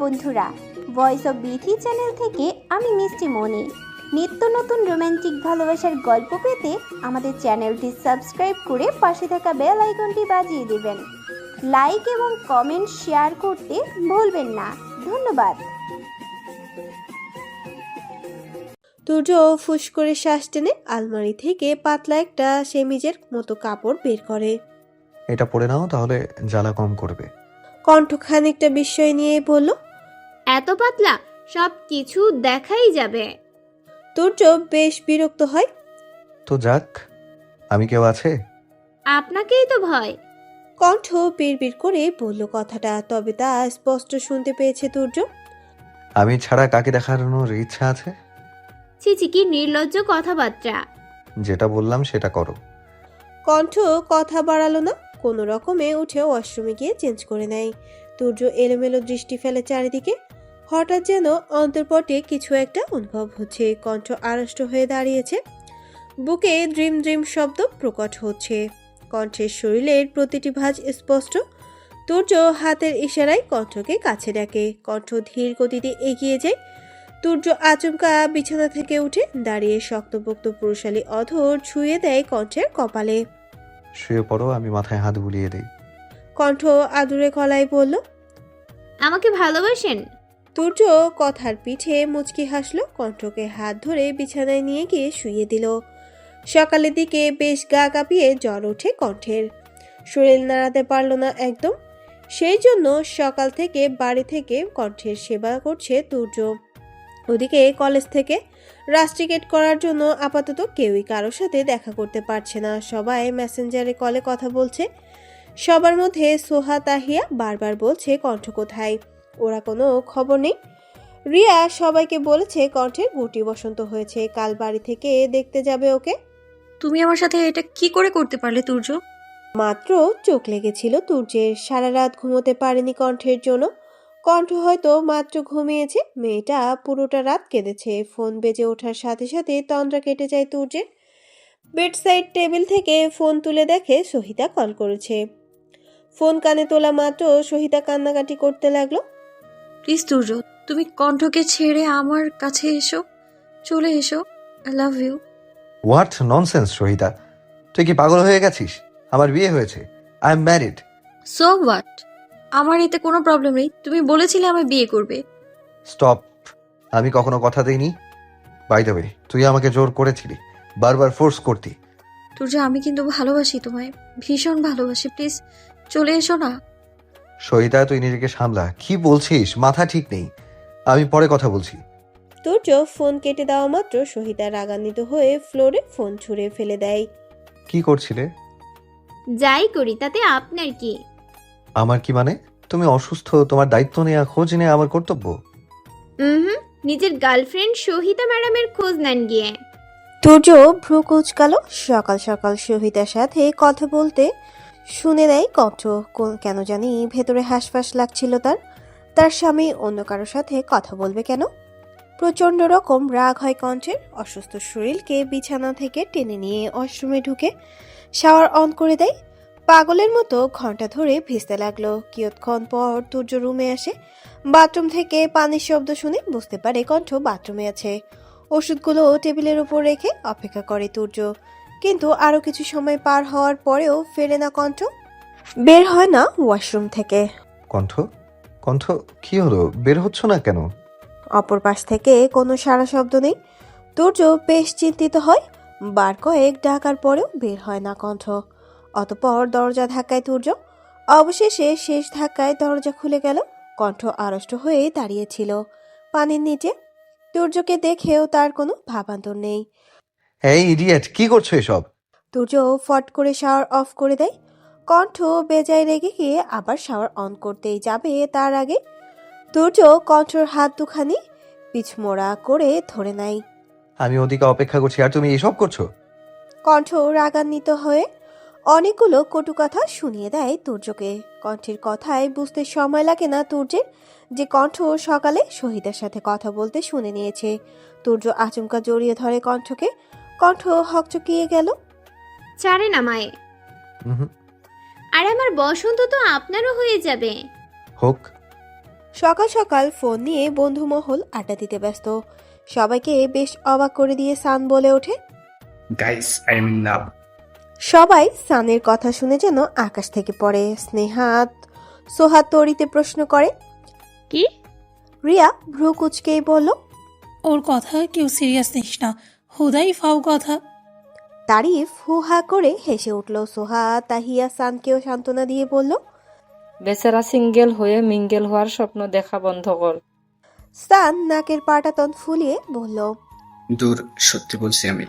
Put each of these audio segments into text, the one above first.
বন্ধুরা voice of Bithi channel থেকে আমি মিষ্টি মনি নিত্য নতুন রোমান্টিক ভালোবাসার গল্প পেতে আমাদের চ্যানেলটি সাবস্ক্রাইব করে পাশে থাকা বেল আইকনটি বাজিয়ে দেবেন। লাইক এবং কমেন্ট শেয়ার করতে ভুলবেন না। ধন্যবাদ। তুর্য ফুস করে শ্বাস টেনে আলমারি থেকে পাতলা একটা সেমিজের মতো কাপড় বের করে। এটা পরে নাও তাহলে জ্বালা কম করবে। কণ্ঠ খানিকটা বিস্ময় নিয়ে বলল এত পাতলা সব কিছু দেখাই যাবে। তুর্য বেশ বিরক্ত হয়। তো যাক আমি কেউ আছে? আপনাকেই তো ভয়। কণ্ঠ বিড়বিড় করে বলল কথাটা তবে তা স্পষ্ট শুনতে পেয়েছে তুর্য। আমি ছাড়া কাকে দেখানোর ইচ্ছা আছে? ছিচি কি নির্লজ্জ কথাবার্তা। যেটা বললাম সেটা করো। কণ্ঠ কথা বাড়ালো না কোনো রকমে উঠে ওয়াশরুমে গিয়ে চেঞ্জ করে নেয়। তুর্য এলোমেলো দৃষ্টি ফেলে চারিদিকে। হঠাৎ যেন অন্তর্পটে কিছু একটা অনুভব হচ্ছে কণ্ঠ আড়ষ্ট হয়ে দাঁড়িয়েছে। বুকে ড্রিম ড্রিম শব্দ প্রকট হচ্ছে। কণ্ঠের শরীরের প্রতিটি ভাঁজ স্পষ্ট। তুর্য হাতের ইশারায় কণ্ঠকে কাছে ডাকে। কণ্ঠ ধীর গতিতে এগিয়ে যায়। তুর্য আচমকা বিছানা থেকে উঠে দাঁড়িয়ে শক্তপোক্ত পুরুষালী অধর ছুঁয়ে দেয় কণ্ঠের কপালে। শুয়ে পড়ো আমি মাথায় হাত বুলিয়ে দিই। কণ্ঠ আদুরে গলায় বলল আমাকে ভালোবাসেন? তুর্য কথার পিঠে মুচকি হাসলো, কণ্ঠকে হাত ধরে বিছানায় নিয়ে গিয়ে শুইয়ে দিল। সকালের দিকে বেশ গা কাঁপিয়ে জ্বর ওঠে কণ্ঠের। শরীর নাড়াতে পারল না একদম। সেই জন্য সকাল থেকে বাড়ি থেকে কণ্ঠের সেবা করছে তুর্য ওদিকে কলেজ থেকে রাস্ট্রিকেট করার জন্য আপাতত কেউই কারোর সাথে দেখা করতে পারছে না। সবাই মেসেঞ্জারে কলে কথা বলছে। সবার মধ্যে সোহা তাহিয়া বারবার বলছে, কণ্ঠ কোথায়? ওরা কোনো খবর নেই। রিয়া সবাইকে বলেছে কণ্ঠের গুটি বসন্ত হয়েছে কাল বাড়ি থেকে দেখতে যাবে ওকে। তুমি আমার সাথে এটা কি করে করতে পারলে তুর্য? মাত্র চোখ লেগেছিল তুর্যের সারা রাত ঘুমোতে পারেনি কণ্ঠের জন্য। কণ্ঠ হয়তো মাত্র ঘুমিয়েছে মেয়েটা পুরোটা রাত কেঁদেছে। ফোন বেজে ওঠার সাথে সাথে তন্দ্রা কেটে যায় তুর্যের। বেডসাইড টেবিল থেকে ফোন তুলে দেখে সহিতা কল করেছে। ফোন কানে তোলা মাত্র সহিতা কান্নাকাটি করতে লাগল। প্লিজ তুর্য তুমি কণ্ঠকে ছেড়ে আমার কাছে এসো। চলে এসো। I love you what nonsense সহিতা তুই কি পাগল হয়ে গেছিস? আমার বিয়ে হয়েছে। I am married so what আমার এতে কোনো প্রবলেম নেই। তুমি বলেছিলে আমায় বিয়ে করবে। স্টপ আমি কখনো কথা দেইনি। বাই দ্য ওয়ে তুই আমাকে জোর করেছিলি। বারবার ফোর্স করতি। তুর্য আমি কিন্তু ভালোবাসি তোমায়। ভীষণ ভালোবাসি। প্লিজ চলে এসো না। সহিতা তুই নিজেকে সামলা। কি বলছিস? মাথা ঠিক নেই। আমি পরে কথা বলছি। তুর্য ফোন কেটে দেওয়া মাত্র সহিতা রাগান্বিত হয়ে ফ্লোরে ফোন ছুঁড়ে ফেলে দেয়। কি করছিলে? যাই করি তাতে আপনার কি? আমার কি মানে? তুমি অসুস্থ তোমার দায়িত্ব নেওয়া খোঁজ নেওয়া আমার কর্তব্য? হুম নিজের গার্লফ্রেন্ড সহিতা ম্যাডামের খোঁজ নেন গিয়ে। তুর্য ভ্রু কুচকালো। সকাল সকাল সহিতার সাথে কথা বলতে শুনে নেয় কণ্ঠ কেন জানি ভেতরে হাঁসফাঁস লাগছিল তার। তার স্বামী অন্য কারোর সাথে কথা বলবে কেন? প্রচণ্ড রকম রাগ হয় কণ্ঠের। অসুস্থ শরীরকে বিছানা থেকে টেনে নিয়ে ওয়াশরুমে ঢুকে শাওয়ার অন করে দেয়। পাগলের মতো ঘণ্টা ধরে ভিজতে লাগল। কিয়ৎক্ষণ পর তুর্য রুমে আসে। বাথরুম থেকে পানির শব্দ শুনে বুঝতে পারে কণ্ঠ বাথরুমে আছে। ওষুধগুলো টেবিলের উপর রেখে অপেক্ষা করে তুর্য কিন্তু আরও কিছু সময় পার হওয়ার পরেও ফেরে না কণ্ঠ? বের হয় না ওয়াশরুম থেকে। কণ্ঠ? কণ্ঠ কি হলো? বের হচ্ছ না কেন? অপর পাশ থেকে কোনো সারা শব্দ নেই। তুর্য বেশ চিন্তিত হয়। বার কয়েক ডাকার পরেও বের হয় না কণ্ঠ। অতপর দরজা ধাক্কায় তুর্য অবশেষে শেষ ধাক্কায় দরজা খুলে গেল। কণ্ঠ আড়ষ্ট হয়ে দাঁড়িয়েছিল পানির নিচে। তুর্যকে দেখেও তার কোনো ভাবান্তর নেই। এই ইডিয়েট কি করছ এসব? তুর্য ফট করে শাওয়ার অফ করে দেয়। কণ্ঠ বেজায় রেগে গিয়ে আবার শাওয়ার অন করতেই যাবে তার আগে। তুর্য কণ্ঠর হাত দুখানি পিছমোড়া করে ধরে নেয়। আমি ওদিকে অপেক্ষা করছি আর তুমি এসব করছ? কণ্ঠ রাগান্বিত হয়ে অনেকগুলো কটু কথা শুনিয়ে দেয় তুর্যকে কণ্ঠের কথায় বুঝতে সময় লাগে না তুর্যের যে কণ্ঠ সকালে শহীদের সাথে কথা বলতে শুনে নিয়েছে। তুর্য আচমকা জড়িয়ে ধরে কণ্ঠকে কণ্ঠ হকচকিয়ে গেল। ছাড়ে না মায়ে। উহুম, আর আমার বসন্ত তো আপনারও হয়ে যাবে। হোক। সকাল সকাল ফোন নিয়ে বন্ধু মহল আড্ডা দিতে ব্যস্ত। সবাইকে বেশ অবাক করে দিয়ে সান বলে ওঠে। Guys, I'm in love. সবাই সানের কথা শুনে যেন আকাশ থেকে পড়ে। স্নেহাত সোহাত তরিতে প্রশ্ন করে। কি? রিয়া ভ্রু কুচকেই বলল ওর কথা কেউ সিরিয়াস নিস না। হুদাই ফাও কথা। তারিফ হু হা করে হেসে উঠল। সোহা তাহিয়া সানকেও সান্ত্বনা দিয়ে বলল বেচারা সিঙ্গেল হয়ে মিঙ্গেল হওয়ার স্বপ্ন দেখা বন্ধ কর। সান নাকের পাটাতন ফুলিয়ে বলল দূর সত্যি বলছি আমি।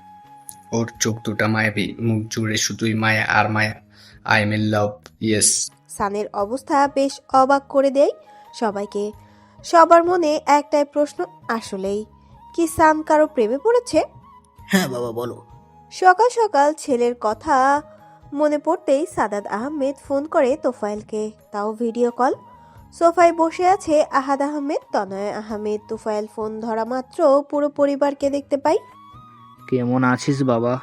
ওর চোখ দুটা মায়াবী মুখ জুড়ে শুধুই মায়া আর মায়া। I am in love yes সানের অবস্থা বেশ অবাক করে দেয় সবাইকে। সবার মনে একটাই প্রশ্ন আসলেই কি সান কারও প্রেমে পড়েছে? হ্যাঁ বাবা বলো। সকাল সকাল ছেলের কথা মনে পড়তেই সাদাত আহমেদ ফোন করে তোফায়েলকে। তাও ভিডিও কল। সোফায় বসে আছে আহাদ আহমেদ তনয় আহমেদ। তোফায়েল ফোন ধরা মাত্র পুরো পরিবারকে দেখতে পাই। কেমন আছিস বাবা?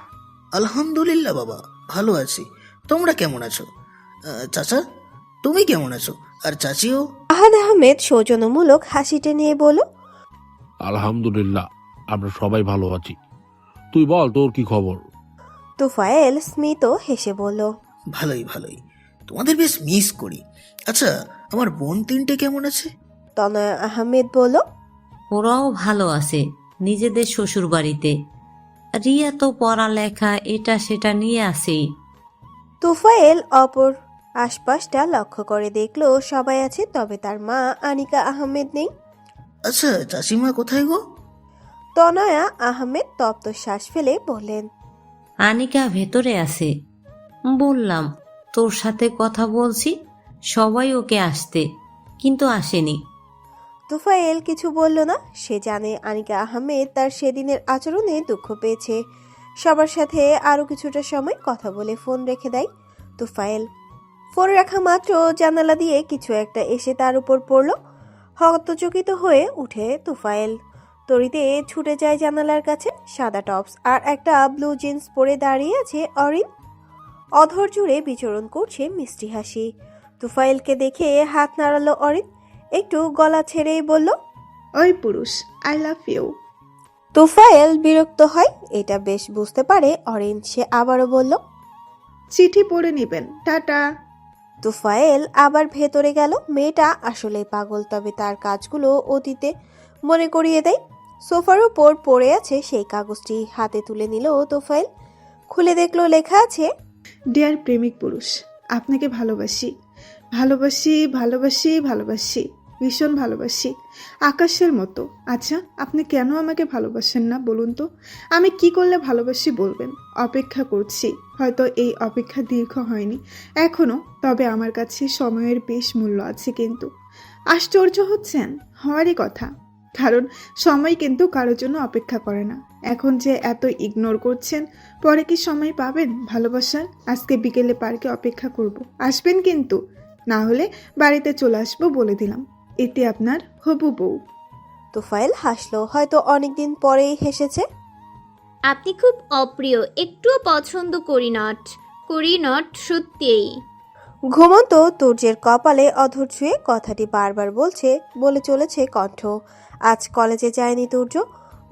আলহামদুলিল্লাহ বাবা ভালো আছি। তোমরা কেমন আছো? আহ, চাচা তুমি কেমন আছো? আর চাচিও? আহাদ আহমেদ সৌজন্যমূলক হাসিটে নিয়ে বলো। আলহামদুলিল্লাহ আমরা সবাই ভালো আছি। তুই বল তোর কি খবর? তোফায়েল স্মিত হেসে বলল ভালোই ভালোই। তোমাদের বেশ মিস করি। আচ্ছা আমার বোন তিনটে কেমন আছে? তনয় আহমেদ বলল ওরাও ভালো আছে নিজেদের শ্বশুর বাড়িতে রিয়া তো পড়ালেখা এটা সেটা নিয়ে আসেই তুফাইল অপর আশপাশটা লক্ষ্য করে দেখল সবাই আছে তবে তার মা আনিকা আহমেদ নেই। আচ্ছা চাচিমা কোথায় গো? তনয়া আহমেদ তপ্ত শ্বাস ফেলে বললেন আনিকা ভেতরে আছে। বললাম তোর সাথে কথা বলছি সবাই ওকে আসতে কিন্তু আসেনি। তুফাইল কিছু বলল না। সে জানে আনিকা আহমেদ তার সেদিনের আচরণে দুঃখ পেয়েছে। সবার সাথে আরও কিছুটা সময় কথা বলে ফোন রেখে দেয় তুফাইল ফোন রাখা মাত্র জানালা দিয়ে কিছু একটা এসে তার উপর পড়ল। হতচকিত হয়ে উঠে তুফাইল তরিতে ছুটে যায় জানালার কাছে সাদা টপস আর একটা ব্লু জিন্স পরে দাঁড়িয়ে আছে অরিন। অধর জুড়ে বিচরণ করছে মিষ্টি হাসি। তুফাইলকে দেখে হাত নাড়ালো অরিন। একটু গলা ছেড়েই বলল ওই পুরুষ আই লাভ ইউ তুফাইল বিরক্ত হয় এটা বেশ বুঝতে পারে অরিন। সে আবারও বলল চিঠি পড়ে নেবেন টাটা। তুফাইল আবার ভেতরে গেল। মেয়েটা আসলে পাগল তবে তার কাজগুলো অতীতে মনে করিয়ে দেয়। সোফার উপর পড়ে আছে সেই কাগজটি। হাতে তুলে নিল তোফাইল খুলে দেখল লেখা আছে, ডিয়ার প্রেমিক পুরুষ, আপনাকে ভালোবাসি। ভালোবাসি ভালোবাসি ভালোবাসি, ভীষণ ভালোবাসি। আকাশের মতো। আচ্ছা আপনি কেন আমাকে ভালোবাসেন না বলুন তো? আমি কি করলে ভালোবাসি বলবেন? অপেক্ষা করছি। হয়তো এই অপেক্ষা দীর্ঘ হয়নি। এখনও, তবে আমার কাছে সময়ের বেশ মূল্য আছে কিন্তু। আশ্চর্য হচ্ছেন? হওয়ারই কথা। কারণ সময় কিন্তু কারোর জন্য অপেক্ষা করে না। এখন যে এত ইগনোর করছেন পরে কি সময় পাবেন ভালোবাসার? আজকে বিকেলে পার্কে অপেক্ষা করব। আসবেন কিন্তু না হলে বাড়িতে চলে আসব বলে দিলাম। এতে আপনার হবু বউ। তোফাইল হাসলো হয়তো অনেকদিন পরেই হেসেছে। আপনি খুব অপ্রিয় একটুও পছন্দ করি নট করি নট সত্যিই। ঘুমন্ত তুর্যের কপালে অধর ছুঁয়ে কথাটি বারবার বলছে বলে চলেছে কণ্ঠ। আজ কলেজে যায়নি তুর্য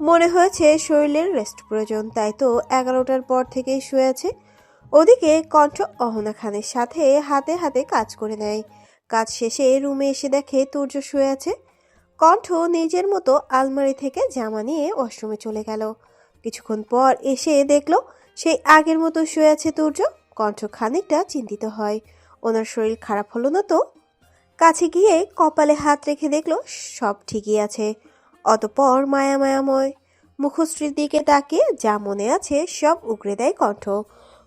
মনে হয়েছে শরীরের রেস্ট প্রয়োজন, তাই তো এগারোটার পর থেকেই শুয়ে আছে। ওদিকে কণ্ঠ অহনা খানের সাথে হাতে হাতে কাজ করে নেয়। কাজ শেষে রুমে এসে দেখে তুর্য শুয়ে আছে। কণ্ঠ নিজের মতো আলমারি থেকে জামা নিয়ে ওয়াশরুমে চলে গেল। কিছুক্ষণ পর এসে দেখল সেই আগের মতো শুয়ে আছে তুর্য কণ্ঠ খানিকটা চিন্তিত হয়। ওনার শরীর খারাপ হলো না তো? কাছে গিয়ে কপালে হাত রেখে দেখল সব ঠিকই আছে। অতপর মায়া মায়াময় মুখশ্রীর দিকে তাকিয়ে যা মনে আছে সব উগড়ে দেয় কণ্ঠ।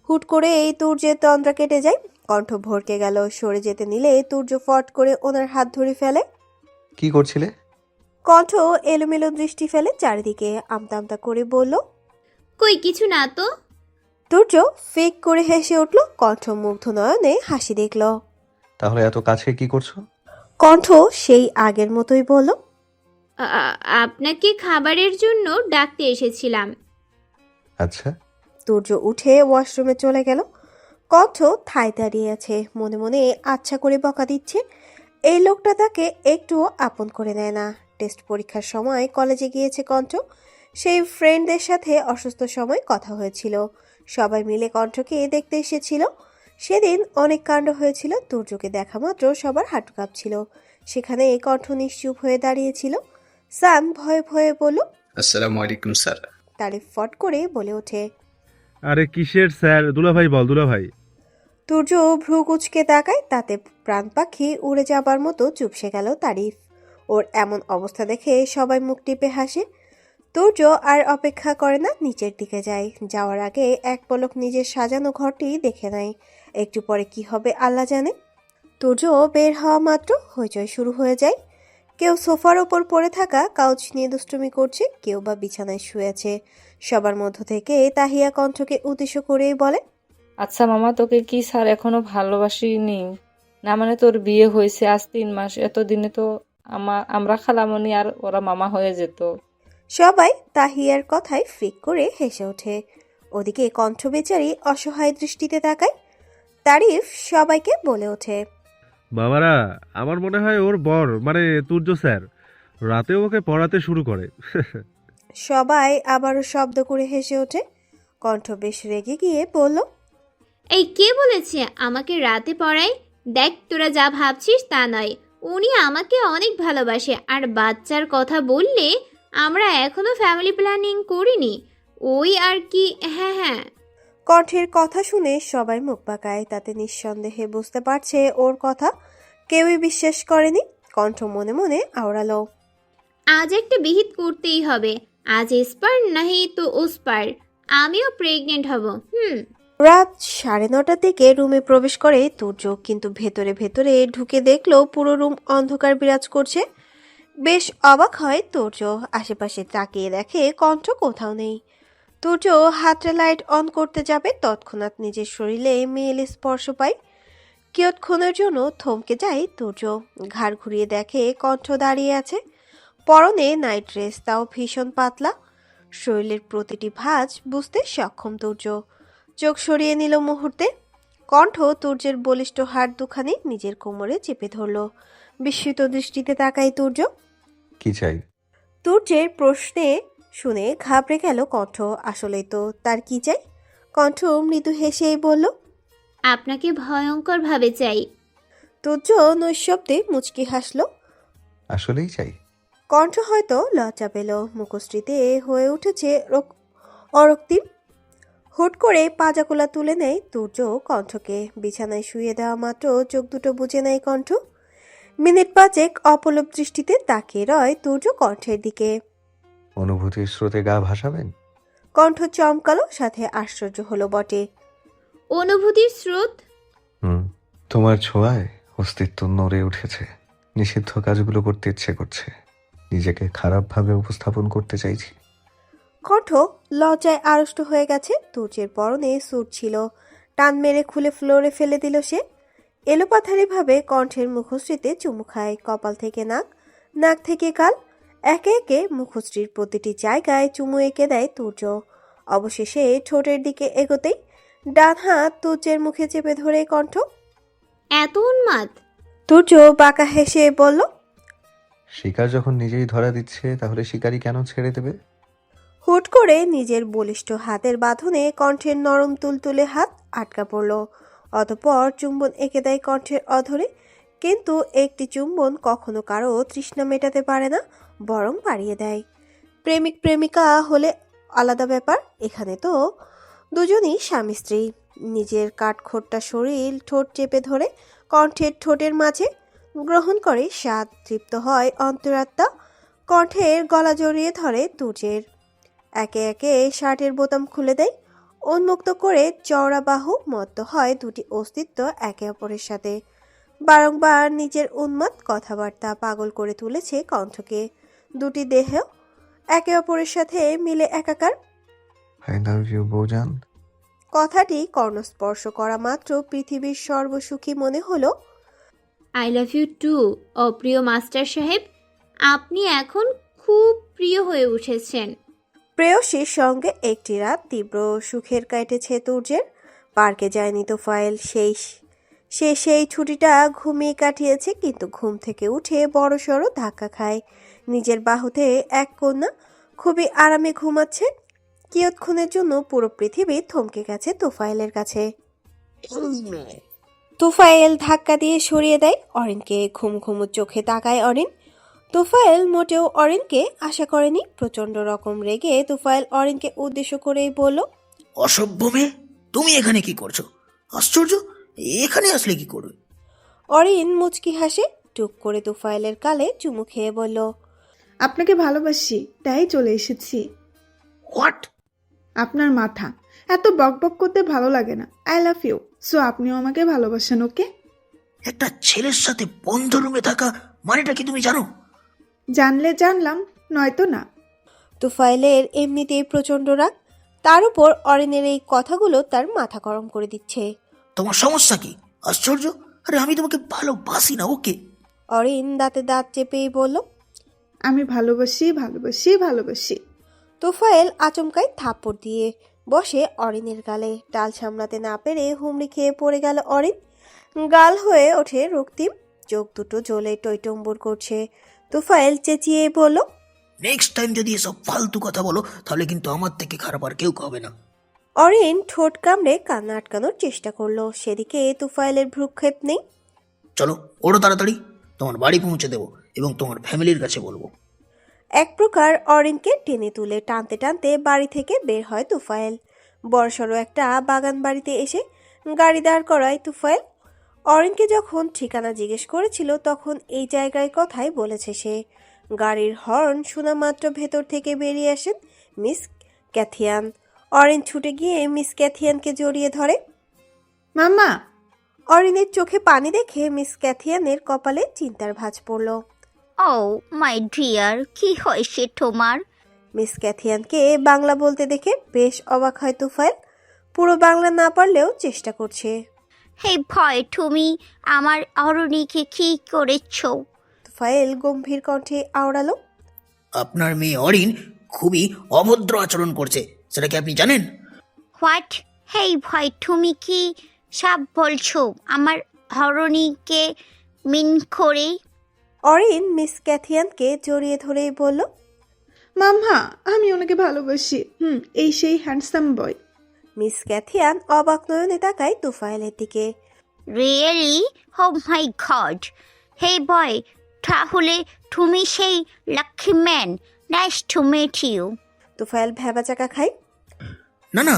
হুট করে এই তুর্যের তন্দ্রা কেটে যায়। কণ্ঠ ভরকে গেল। সরে যেতে নিলে তুর্য ফট করে ওনার হাত ধরে ফেলে। কি করছিলে? কণ্ঠ এলোমেলো দৃষ্টি ফেলে চারিদিকে আমতা আমতা করে বলল কই কিছু না তো? তুর্য ফেক করে হেসে উঠল। কণ্ঠ মুগ্ধ নয়নে হাসি দেখল। তাহলে এত কাছে কি করছ? কণ্ঠ সেই আগের মতোই বলল। আ- আ- আপনাকে খাবারের জন্য ডাকতে এসেছিলাম। আচ্ছা। তুর্য উঠে ওয়াশরুমে চলে গেল। কণ্ঠ থাই দাঁড়িয়ে আছে মনে মনে আচ্ছা করে বকা দিচ্ছে। এই লোকটা তাকে একটুও আপন করে নেয় না। টেস্ট পরীক্ষার সময় কলেজে গিয়েছে কণ্ঠ। সেই ফ্রেন্ডদের সাথে অসুস্থ সময় কথা হয়েছিল। সবাই মিলে কণ্ঠকে দেখতে এসেছিল। সেদিন অনেক কাণ্ড হয়েছিল দুর্যোগে দেখা মাত্র সবার হাঁটু কাঁপছিল। সেখানে কণ্ঠ নিশ্চুপ হয়ে দাঁড়িয়েছিল। সাম ভয়ে ভয়ে বলল আসসালামু আলাইকুম স্যার। তারিফ ফট করে বলে ওঠে আরে কিসের স্যার? দুলাভাই বল দুলাভাই। তুর্য ভ্রু কুচকে তাকায় তাতে প্রাণ পাখি উড়ে যাবার মতো চুপসে গেল তারিফ। ওর এমন অবস্থা দেখে সবাই মুখ টিপে হাসে। তুর্য আর অপেক্ষা করে না নিচের দিকে যায়। যাওয়ার আগে এক পলক নিজের সাজানো ঘরটি দেখে নেয়। একটু পরে কি হবে আল্লাহ জানে। তুর্য বের হওয়া মাত্র হইচই শুরু হয়ে যায়। কেউ সোফার ওপর পড়ে থাকা কাউচ নিয়ে দুষ্টুমি করছে কেউ বা বিছানায় শুয়েছে। সবার মধ্য থেকে তাহিয়া কণ্ঠকে উদ্দেশ্য করেই বলে আচ্ছা মামা তোকে কি স্যার এখনও ভালোবাসিনি? না মানে তোর বিয়ে হয়েছে আজ তিন মাস এতদিনে তো আমা আমরা খালামনি আর ওরা মামা হয়ে যেত। সবাই তাহিয়ার কথায় ফ্রিক করে হেসে ওঠে। ওদিকে কণ্ঠ বেচারি অসহায় দৃষ্টিতে তাকায়। তারিফ সবাইকে বলে ওঠে। বাবারা আমার মনে হয় ওর বর মানে তুর্য স্যার রাতে ওকে পড়াতে শুরু করে। সবাই আবারও শব্দ করে হেসে ওঠে। কণ্ঠ বেশ রেগে গিয়ে বলল এই কে বলেছে আমাকে রাতে পড়ায়? দেখ তোরা যা ভাবছিস তা নয়। উনি আমাকে অনেক ভালোবাসে আর বাচ্চার কথা বললে আমরা এখনও ফ্যামিলি প্ল্যানিং করিনি। ওই আর কি হ্যাঁ হ্যাঁ। কণ্ঠের কথা শুনে সবাই মুখ পাকায় তাতে নিঃসন্দেহে বুঝতে পারছে ওর কথা। কেউই বিশ্বাস করেনি কণ্ঠ মনে মনে আওড়ালো। আজ একটা বিহিত করতেই হবে। আজ এসপার নাহি তো ওসপার। আমিও প্রেগনেন্ট হব হুম। রাত সাড়ে নটার দিকে রুমে প্রবেশ করে তুর্য কিন্তু ভেতরে ভেতরে ঢুকে দেখল পুরো রুম অন্ধকার বিরাজ করছে। বেশ অবাক হয় তুর্য আশেপাশে তাকিয়ে দেখে কণ্ঠ কোথাও নেই। তুর্য হাতে লাইট অন করতে যাবে তৎক্ষণাৎ নিজের শরীরে মেয়েল স্পর্শ পায়। কিয়ৎক্ষণের জন্য থমকে যায় তুর্য ঘাড় ঘুরিয়ে দেখে কণ্ঠ দাঁড়িয়ে আছে। পরনে নাইট ড্রেস তাও ভীষণ পাতলা। শরীরের প্রতিটি ভাঁজ বুঝতে সক্ষম তুর্য চোখ সরিয়ে নিল মুহূর্তে। কণ্ঠ তুর্যের বলিষ্ঠ হাত দুখানি নিজের কোমরে চেপে ধরল। বিস্মিত দৃষ্টিতে তাকায় তুর্য কি চাই? তুর্যের প্রশ্নে শুনে ঘাবড়ে গেল কণ্ঠ। আসলেই তো তার কি চাই? কণ্ঠ মৃদু হেসেই বলল আপনাকে ভয়ঙ্কর ভাবে চাই। তুর্য নৈশব্দে মুচকি হাসল। আসলেই চাই। কণ্ঠ হয়তো লজ্জা পেল মুখশ্রীতে হয়ে উঠেছে রক- অরক্তিম। হুট করে পাজাকোলা তুলে নেয় তুর্য কণ্ঠকে। বিছানায় শুয়ে দেওয়া মাত্র চোখ দুটো বুঝে নেয় কণ্ঠ। মিনিট পাঁচেক অপলব দৃষ্টিতে তাকিয়ে রয় তুর্য কণ্ঠের দিকে। অনুভূতির স্রোতে গা ভাসাবেন? কণ্ঠ চমকালো সাথে আশ্চর্য হলো বটে। অনুভূতির স্রোত? হুম তোমার ছোঁয়ায় অস্তিত্ব নড়ে উঠেছে। নিষিদ্ধ কাজগুলো করতে ইচ্ছে করছে। নিজেকে খারাপভাবে উপস্থাপন করতে চাইছি। কণ্ঠ লজ্জায় আড়ষ্ট হয়ে গেছে তুর্যের পরনে স্যুট ছিল। টান মেরে খুলে ফ্লোরে ফেলে দিল সে। এলোপাথারিভাবে কণ্ঠের মুখশ্রীতে চুমু খায় কপাল থেকে নাক নাক থেকে কাল। একে একে মুখশ্রীর প্রতিটি জায়গায় চুমু এঁকে দেয় তুর্য। অবশেষে ঠোঁটের দিকে এগোতেই ডান হাত তুর্যের মুখে চেপে ধরে কণ্ঠ। এত উন্মাদ। তুর্য বাঁকা হেসে বলল শিকার যখন নিজেই ধরা দিচ্ছে তাহলে শিকারী কেন ছেড়ে দেবে? হুট করে নিজের বলিষ্ঠ হাতের বাঁধনে কণ্ঠের নরম তুলতুলে হাত আটকা পড়ল। অতপর চুম্বন এঁকে দেয় কণ্ঠের অধরে কিন্তু একটি চুম্বন কখনো কারও তৃষ্ণা মেটাতে পারে না বরং বাড়িয়ে দেয়। প্রেমিক প্রেমিকা হলে আলাদা ব্যাপার, এখানে তো দুজনই স্বামী স্ত্রী। নিজের কাঠখোট্টা শরীর ঠোঁট চেপে ধরে কণ্ঠের ঠোঁটের মাঝে গ্রহণ করে স্বাদ তৃপ্ত হয় অন্তরাত্মা। কণ্ঠের গলা জড়িয়ে ধরে তুর্যের একে একে শার্টের বোতাম খুলে দেয়। উন্মুক্ত করে চওড়া বাহু মত্ত হয় দুটি অস্তিত্ব একে অপরের সাথে। বারংবার নিজের উন্মাদ কথাবার্তা পাগল করে তুলেছে কণ্ঠকে। দুটি দেহ একে অপরের সাথে মিলে একাকার। আই লাভ ইউ বৌজান কথাটি কর্ণস্পর্শ করা মাত্র পৃথিবীর সর্বসুখী মনে হলো। আই লাভ ইউ টু অপ্রিয় মাস্টার সাহেব। আপনি এখন খুব প্রিয় হয়ে উঠেছেন। প্রেয়সীর সঙ্গে একটি রাত তীব্র সুখের কাটেছে তুর্যের। পার্কে যায়নি তো ফাইল সেই সে সেই ছুটিটা ঘুমিয়ে কাটিয়েছে কিন্তু ঘুম থেকে উঠে বড় সড়ো ধাক্কা খায়। নিজের বাহুতে এক কন্যা খুবই আরামে ঘুমাচ্ছে। কিয়ৎক্ষণের জন্য পুরো পৃথিবী থমকে গেছে তোফায়েলের কাছে। তোফায়েল ধাক্কা দিয়ে সরিয়ে দেয় অরিনকে। ঘুম ঘুমু চোখে তাকায় অরিন। তোফায়েল মোটেও অরিনকে আশা করেনি। প্রচণ্ড রকম রেগে তোফায়েল অরিনকে উদ্দেশ্য করেই বলল অসভ্য মেয়ে তুমি এখানে কি করছ? আশ্চর্য এখানে আসলে কি করবে? অরিন মুচকি হাসে। টুক করে তোফায়েলের কালে চুমু খেয়ে বলল আপনাকে ভালোবাসি তাই চলে এসেছি। হোয়াট আপনার মাথা। এত বকবক করতে ভালো লাগে না। আই লাভ ইউ সো আপনিও আমাকে ভালোবাসেন ওকে? একটা ছেলের সাথে বন্ধ রুমে থাকা মানেটা কি তুমি জানো? জানলে জানলাম নয়তো না। তোফায়েলের এমনিতেই প্রচণ্ড রাগ। তার উপর অরিনের এই কথাগুলো তার মাথা গরম করে দিচ্ছে। তোমার সমস্যা কি? আশ্চর্য? আরে আমি তোমাকে ভালোবাসি না ওকে? অরিন দাঁতে দাঁত চেপেই বলল আমি ভালোবাসি ভালোবাসি ভালোবাসি। তোফায়েল আচমকায় থাপ্পড় দিয়ে বসে অরিনের গালে। ডাল সামলাতে না পেরে হুমড়ি খেয়ে পড়ে গেল অরিন। গাল হয়ে ওঠে রক্তিম। চোখ দুটো জ্বলে টইটম্বুর করছে। তোফায়েল চেঁচিয়ে বলল নেক্সট টাইম যদি এসব ফালতু কথা বলো তাহলে কিন্তু আমার থেকে খারাপ আর কেউ হবে না। অরিন ঠোঁট কামড়ে কান্না আটকানোর চেষ্টা করল। সেদিকে তুফাইলের ভ্রুক্ষেপ নেই। চলো ওরও তাড়াতাড়ি। তোমার বাড়ি পৌঁছে দেবো। এবং তোমার ফ্যামিলির কাছে বলব। এক প্রকার অরিনকে টেনে তুলে টানতে টানতে বাড়ি থেকে বের হয় তুফাইল বড়সড় একটা বাগান বাড়িতে এসে গাড়ি দাঁড় করায় তুফাইল অরিনকে যখন ঠিকানা জিজ্ঞেস করেছিল তখন এই জায়গায় কথাই বলেছে সে। গাড়ির হর্ন শোনা মাত্র ভেতর থেকে বেরিয়ে আসেন মিস ক্যাথিয়ান। অরিন ছুটে গিয়ে মিস ক্যাথিয়ানকে জড়িয়ে ধরে। মাম্মা! অরিনের চোখে পানি দেখে মিস ক্যাথিয়ানের কপালে চিন্তার ভাঁজ পড়ল। ও মাই ডিয়ার কি হয়েছে তোমার? মিস ক্যাথিয়ানকে বাংলা বলতে দেখে বেশ অবাক হয় তুফাইল পুরো বাংলা না পারলেও চেষ্টা করছে। হে ভয় তুমি আমার অরণিকে কি করেছ? তুফাইল গম্ভীর কণ্ঠে আওড়ালো। আপনার মেয়ে অরিন খুবই অভদ্র আচরণ করছে সেটা কি আপনি জানেন? হোয়াট হেই ভয় তুমি কি সব বলছো? আমার হরণীকে মিন করে অরিন মিস ক্যাথিয়ানকে জড়িয়ে ধরেই বলল মাম্মা আমি ওনাকে ভালোবাসি। হুম এই সেই হ্যান্ডসাম বয়। মিস ক্যাথিয়ান অবাক নয়নে তাকায় তুফাইলের দিকে। রিয়েলি হো মাই গড হে বয় তাহলে তুমি সেই lucky man nice to meet you Tufail ভেবাচাকা খায়। না না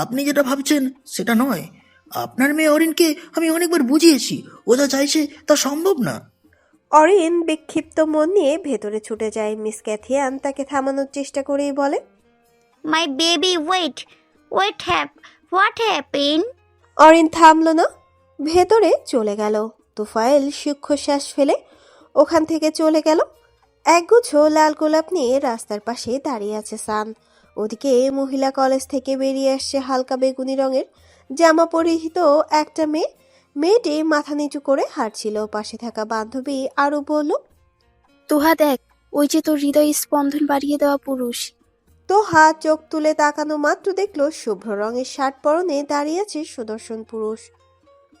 আপনি যেটা ভাবছেন সেটা নয়। আপনার মেয়ে অরিনকে আমি অনেকবার বুঝিয়েছি ও যা চাইছে তা সম্ভব না। অরিন বিক্ষিপ্ত মন নিয়ে ভেতরে ছুটে যায়। মিস ক্যাথিয়ান তাকে থামানোর চেষ্টা করেই বলে my baby wait wait hap what happen Orin থামল না ভেতরে চলে গেল। তুফাইল সূক্ষ্ম শ্বাস ফেলে ওখান থেকে চলে গেল। একগুচ্ছ লাল গোলাপ নিয়ে রাস্তার পাশে দাঁড়িয়ে আছে সান। ওদিকে মহিলা কলেজ থেকে বেরিয়ে আসছে হালকা বেগুনি রঙের জামা পরিহিত একটা মেয়ে। মেয়েটি মাথা নিচু করে হাঁটছিল। পাশে থাকা বান্ধবী আরও বলল তোহা দেখ ওই যে তোর হৃদয় স্পন্দন বাড়িয়ে দেওয়া পুরুষ। তোহা চোখ তুলে তাকানো মাত্র দেখল শুভ্র রঙের শার্ট পরনে দাঁড়িয়ে আছে সুদর্শন পুরুষ।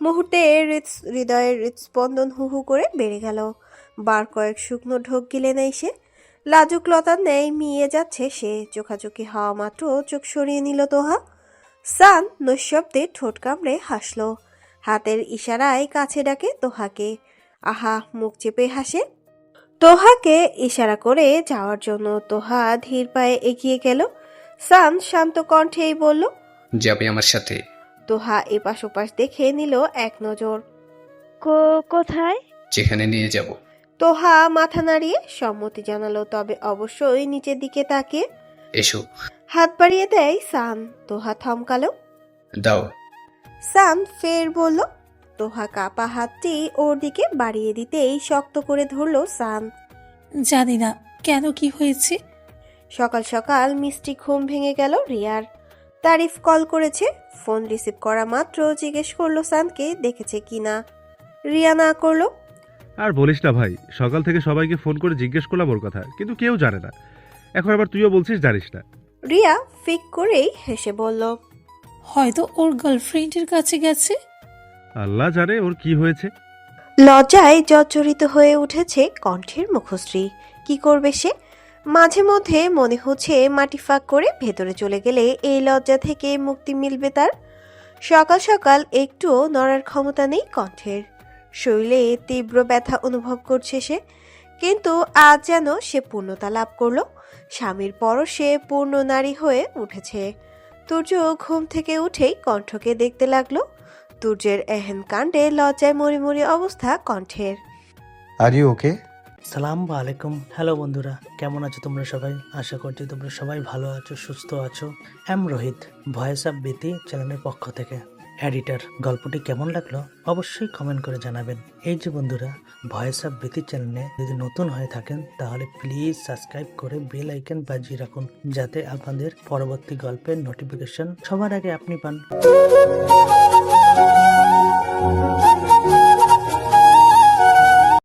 মুহূর্তে হৃদয়ের হৃৎস্পন্দন হু হু করে বেড়ে গেল। বার কয়েক শুকনো ঢোক গিলে নেই সে। লাজুক লতার ন্যায় মিয়ে যাচ্ছে সে। চোখাচোখি হওয়া মাত্র চোখ সরিয়ে নিল তোহা। সান নৈশব্দে ঠোঁট কামড়ে হাসলো। হাতের ইশারায় কাছে ডাকে তোহাকে। আহা মুখ চেপে হাসে। তোহাকে ইশারা করে যাওয়ার জন্য তোহা ধীর পায়ে এগিয়ে গেল। সান শান্ত কণ্ঠেই বলল যাবে আমার সাথে। তোহা এপাশ ওপাশ দেখে নিল এক নজর। কোথায়? যেখানে নিয়ে যাব। তোহা মাথা নাড়িয়ে সম্মতি জানালো তবে অবশ্যই নিচের দিকে তাকিয়ে এসো। হাত বাড়িয়ে দেয় সান। তোহা থমকালো। দাও। সান ফের বলল তোহা কাপা হাতটি ওর দিকে বাড়িয়ে দিতেই শক্ত করে ধরলো সান। জানি না কেন কি হয়েছে? সকাল সকাল মিষ্টি ঘুম ভেঙে গেল রিয়ার। তারিফ কল করেছে ফোন রিসিভ করা মাত্র জিজ্ঞেস করল সানকে দেখেছে কিনা রিয়া না করল আর বলিস না ভাই সকাল থেকে সবাইকে ফোন করে জিজ্ঞেস করলাম ওর কথা কিন্তু কেউ জানে না। এখন আবার তুইও বলছিস জানিস না। রিয়া ফিক করেই হেসে বলল হয়তো ওর গার্লফ্রেন্ডের কাছে গেছে? আল্লাহ জানে ওর কি হয়েছে। লজ্জায় জর্জরিত হয়ে উঠেছে কণ্ঠের মুখশ্রী। কি করবে সে? মাঝে মধ্যে মনে হচ্ছে মাটি ফাঁক করে ভেতরে চলে গেলে এই লজ্জা থেকে মুক্তি মিলবে তার। সকাল সকাল একটুও নড়ার ক্ষমতা নেই কণ্ঠের। শরীরে তীব্র ব্যথা অনুভব করছে সে। কিন্তু আজ যেন সে পূর্ণতা লাভ করল। স্বামীর পরশে পূর্ণ নারী হয়ে উঠেছে। তুর্য ঘুম থেকে উঠেই কণ্ঠকে দেখতে লাগল। তুর্যের এহেন কাণ্ডে লজ্জায় মরি মরি অবস্থা কণ্ঠের। আর ইউ ওকে সালাম আলাইকুম। হ্যালো বন্ধুরা কেমন আছো তোমরা সবাই? আশা করছি তোমরা সবাই ভালো আছো সুস্থ আছো। এম রোহিত ভয়েস অফ বিতি চ্যানেলের পক্ষ থেকে। এডিটর গল্পটি কেমন লাগল অবশ্যই কমেন্ট করে জানাবেন। এই যে বন্ধুরা ভয়েস অফ বিতি চ্যানেলে যদি নতুন হয়ে থাকেন, তাহলে প্লিজ সাবস্ক্রাইব করে বেল আইকন বাজিয়ে রাখুন, যাতে আপনাদের পরবর্তী গল্পের নোটিফিকেশন সবার আগে আপনি পান।